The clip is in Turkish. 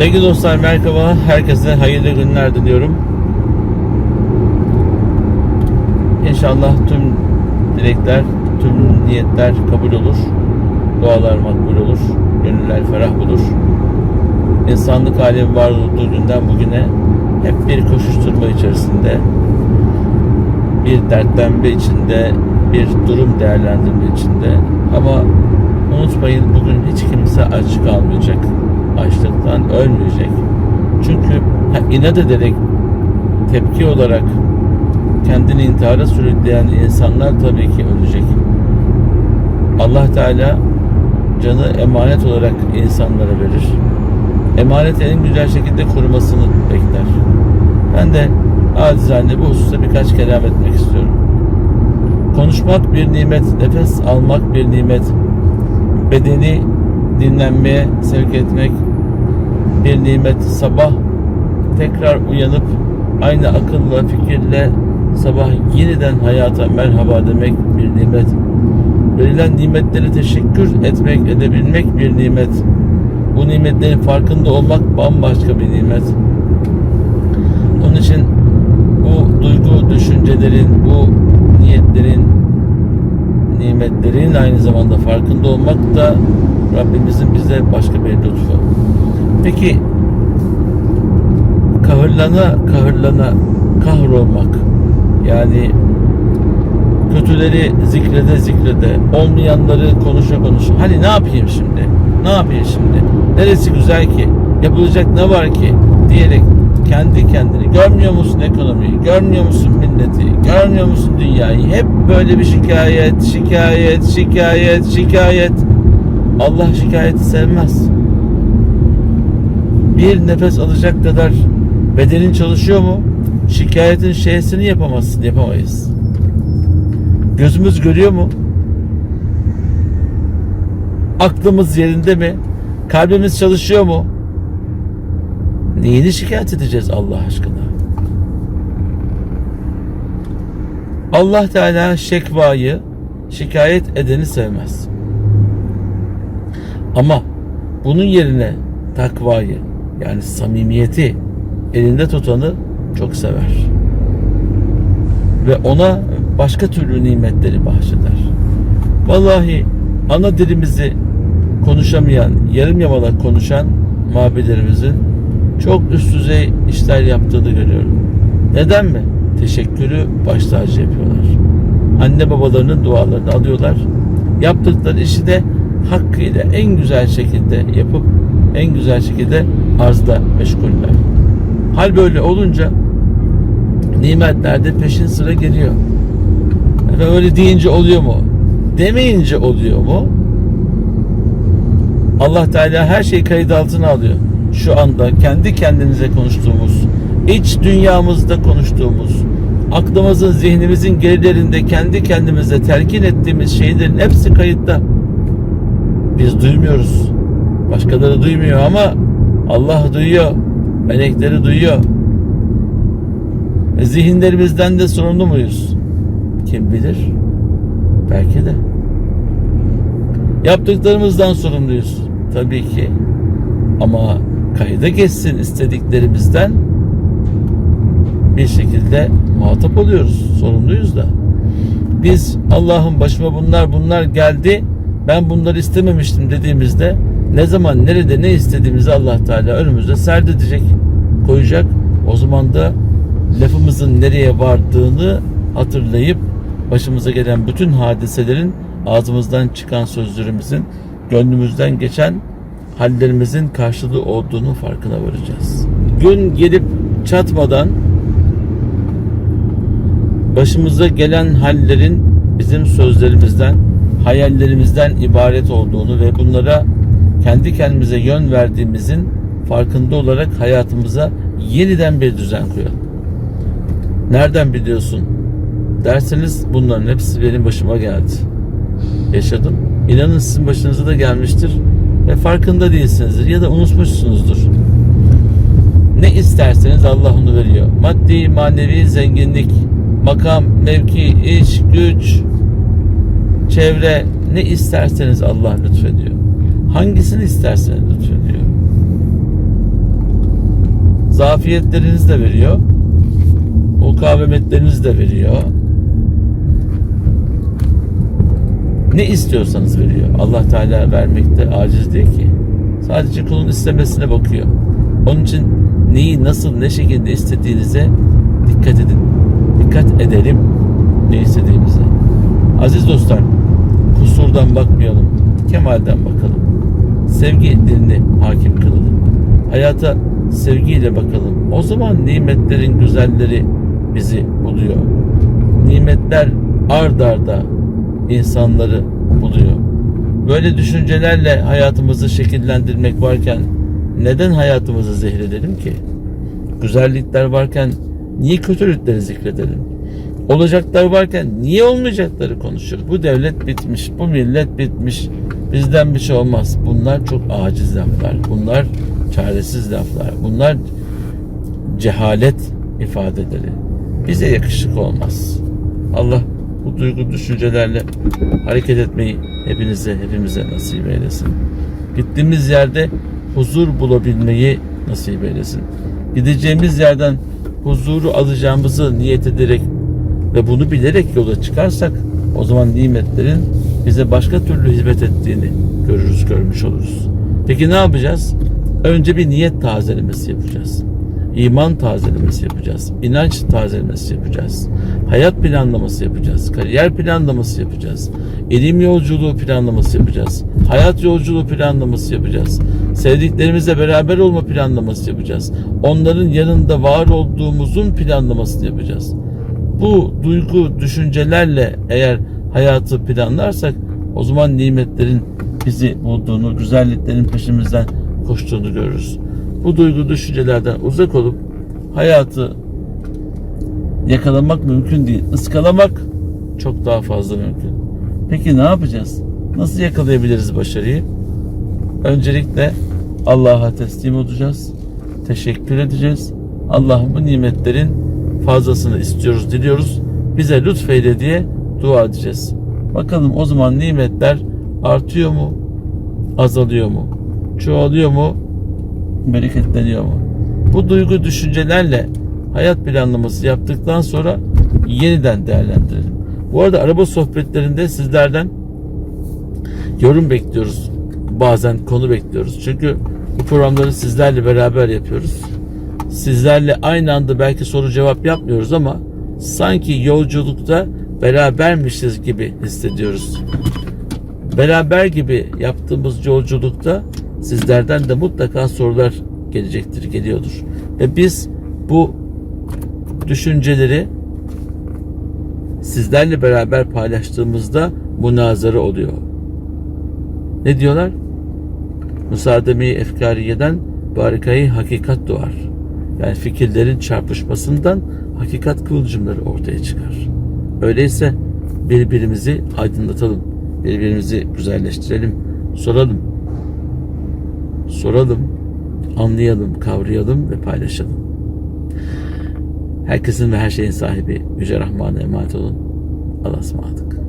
Sevgili dostlar merhaba. Herkese hayırlı günler diliyorum. İnşallah tüm dilekler, tüm niyetler kabul olur. Dualar makbul olur. Gönüller ferah bulur. İnsanlık alemi var olduğu günden bugüne hep bir koşuşturma içerisinde, bir dertlenme içinde, bir durum değerlendirme içinde. Ama unutmayın bugün hiç kimse aç kalmayacak. Açlıktan ölmeyecek. Çünkü inat ederek tepki olarak kendini intihara sürükleyen insanlar tabii ki ölecek. Allah Teala canı emanet olarak insanlara verir. Emanet en güzel şekilde korumasını bekler. Ben de acizane bu hususta birkaç kelam etmek istiyorum. Konuşmak bir nimet, nefes almak bir nimet. Bedeni dinlenmeye sevk etmek bir nimet. Sabah tekrar uyanıp aynı akılla, fikirle sabah yeniden hayata merhaba demek bir nimet. Verilen nimetleri teşekkür etmek, edebilmek bir nimet. Bu nimetlerin farkında olmak bambaşka bir nimet. Onun için bu duygu, düşüncelerin, bu niyetlerin, nimetlerin aynı zamanda farkında olmak da Rabbimizin bize başka bir lütfu. Peki kahırlana kahırlana kahrolmak yani kötüleri zikrede zikrede olmayanları konuşa konuşa hani ne yapayım şimdi ne yapayım şimdi neresi güzel ki? Yapılacak ne var ki? Diyerek kendi kendini görmüyor musun ekonomiyi? Görmüyor musun milleti? Görmüyor musun dünyayı? Hep böyle bir şikayet şikayet şikayet şikayet. Allah şikayeti sevmez. Bir nefes alacak kadar bedenin çalışıyor mu? Şikayetin şeysini yapamazsın yapamayız. Gözümüz görüyor mu? Aklımız yerinde mi? Kalbimiz çalışıyor mu? Neyini şikayet edeceğiz Allah aşkına? Allah Teala şekvayı, şikayet edeni sevmez. Ama bunun yerine takvayı, yani samimiyeti elinde tutanı çok sever. Ve ona başka türlü nimetleri bahşeder. Vallahi ana dilimizi konuşamayan, yarım yamalak konuşan mabedlerimizin çok üst düzey işler yaptığını görüyorum. Neden mi? Teşekkürü baş tacı yapıyorlar. Anne babalarının dualarını alıyorlar. Yaptıkları işi de hakkıyla en güzel şekilde yapıp en güzel şekilde arzda meşguller. Hal böyle olunca nimetler de peşin sıra geliyor. Efendim öyle deyince oluyor mu? Demeyince oluyor mu? Allah Teala her şeyi kayıt altına alıyor. Şu anda kendi kendimize konuştuğumuz, iç dünyamızda konuştuğumuz, aklımızın, zihnimizin gerilerinde kendi kendimize telkin ettiğimiz şeylerin hepsi kayıtta. Biz duymuyoruz. Başkaları duymuyor ama Allah duyuyor. Melekleri duyuyor. E, zihinlerimizden de sorumlu muyuz? Kim bilir? Belki de. Yaptıklarımızdan sorumluyuz. Tabii ki. Ama kayda geçsin istediklerimizden bir şekilde muhatap oluyoruz. Sorumluyuz da. Biz Allah'ım başıma bunlar bunlar geldi. Ben bunları istememiştim dediğimizde ne zaman nerede ne istediğimizi Allah Teala önümüze serdedecek, koyacak. O zaman da lafımızın nereye vardığını hatırlayıp başımıza gelen bütün hadiselerin ağzımızdan çıkan sözlerimizin gönlümüzden geçen hallerimizin karşılığı olduğunu farkına varacağız. Gün gelip çatmadan başımıza gelen hallerin bizim sözlerimizden, hayallerimizden ibaret olduğunu ve bunlara kendi kendimize yön verdiğimizin farkında olarak hayatımıza yeniden bir düzen koyalım. Nereden biliyorsun? Derseniz bunların hepsi benim başıma geldi. Yaşadım. İnanın sizin başınıza da gelmiştir ve farkında değilsinizdir ya da unutmuşsunuzdur. Ne isterseniz Allah onu veriyor. Maddi, manevi zenginlik, makam, mevki, iş, güç, çevre ne isterseniz Allah lütfediyor. Hangisini isterseniz lütfediyor. Zafiyetlerinizi de veriyor. Mukavemetlerinizi de veriyor. Ne istiyorsanız veriyor. Allah Teala vermekte aciz değil ki. Sadece kulun istemesine bakıyor. Onun için neyi nasıl ne şekilde istediğinize dikkat edin. Dikkat edelim ne istediğimize. Aziz dostlar, kusurdan bakmayalım, kemalden bakalım. Sevgi dilini hakim kılalım. Hayata sevgiyle bakalım. O zaman nimetlerin güzelleri bizi buluyor. Nimetler ard arda insanları buluyor. Böyle düşüncelerle hayatımızı şekillendirmek varken neden hayatımızı zehredelim ki? Güzellikler varken niye kötülükleri zikredelim? Olacaklar varken niye olmayacakları konuşuyoruz? Bu devlet bitmiş, bu millet bitmiş, bizden bir şey olmaz. Bunlar çok aciz laflar, bunlar çaresiz laflar, bunlar cehalet ifadeleri. Bize yakışık olmaz. Allah bu duygu düşüncelerle hareket etmeyi hepinize, hepimize nasip eylesin. Gittiğimiz yerde huzur bulabilmeyi nasip eylesin. Gideceğimiz yerden huzuru alacağımızı niyet ederek ve bunu bilerek yola çıkarsak o zaman nimetlerin bize başka türlü hizmet ettiğini görürüz, görmüş oluruz. Peki ne yapacağız? Önce bir niyet tazelemesi yapacağız. İman tazelemesi yapacağız. İnanç tazelemesi yapacağız. Hayat planlaması yapacağız. Kariyer planlaması yapacağız. İlim yolculuğu planlaması yapacağız. Hayat yolculuğu planlaması yapacağız. Sevdiklerimizle beraber olma planlaması yapacağız. Onların yanında var olduğumuzun planlamasını yapacağız. Bu duygu, düşüncelerle eğer hayatı planlarsak o zaman nimetlerin bizi bulduğunu, güzelliklerin peşimizden koştuğunu görürüz. Bu duygu düşüncelerden uzak olup hayatı yakalamak mümkün değil. Iskalamak çok daha fazla mümkün. Peki ne yapacağız? Nasıl yakalayabiliriz başarıyı? Öncelikle Allah'a teslim olacağız. Teşekkür edeceğiz. Allah'ım bu nimetlerin fazlasını istiyoruz, diliyoruz. Bize lütfeyle diye dua edeceğiz. Bakalım o zaman nimetler artıyor mu? Azalıyor mu? Çoğalıyor mu? Bereketleniyor mu? Bu duygu düşüncelerle hayat planlaması yaptıktan sonra yeniden değerlendirelim. Bu arada araba sohbetlerinde sizlerden yorum bekliyoruz. Bazen konu bekliyoruz. Çünkü bu programları sizlerle beraber yapıyoruz. Sizlerle aynı anda belki soru cevap yapmıyoruz ama sanki yolculukta berabermişiz gibi hissediyoruz. Beraber gibi yaptığımız yolculukta sizlerden de mutlaka sorular gelecektir, geliyordur. Ve biz bu düşünceleri sizlerle beraber paylaştığımızda münazara oluyor. Ne diyorlar? Müsaademi efkariyeden barikayı hakikat doğar. Yani fikirlerin çarpışmasından hakikat kıvılcımları ortaya çıkar. Öyleyse birbirimizi aydınlatalım. Birbirimizi güzelleştirelim. Soralım. Soralım. Anlayalım, kavrayalım ve paylaşalım. Herkesin ve her şeyin sahibi Yüce Rahman'a emanet olun. Allah'a ısmarladık.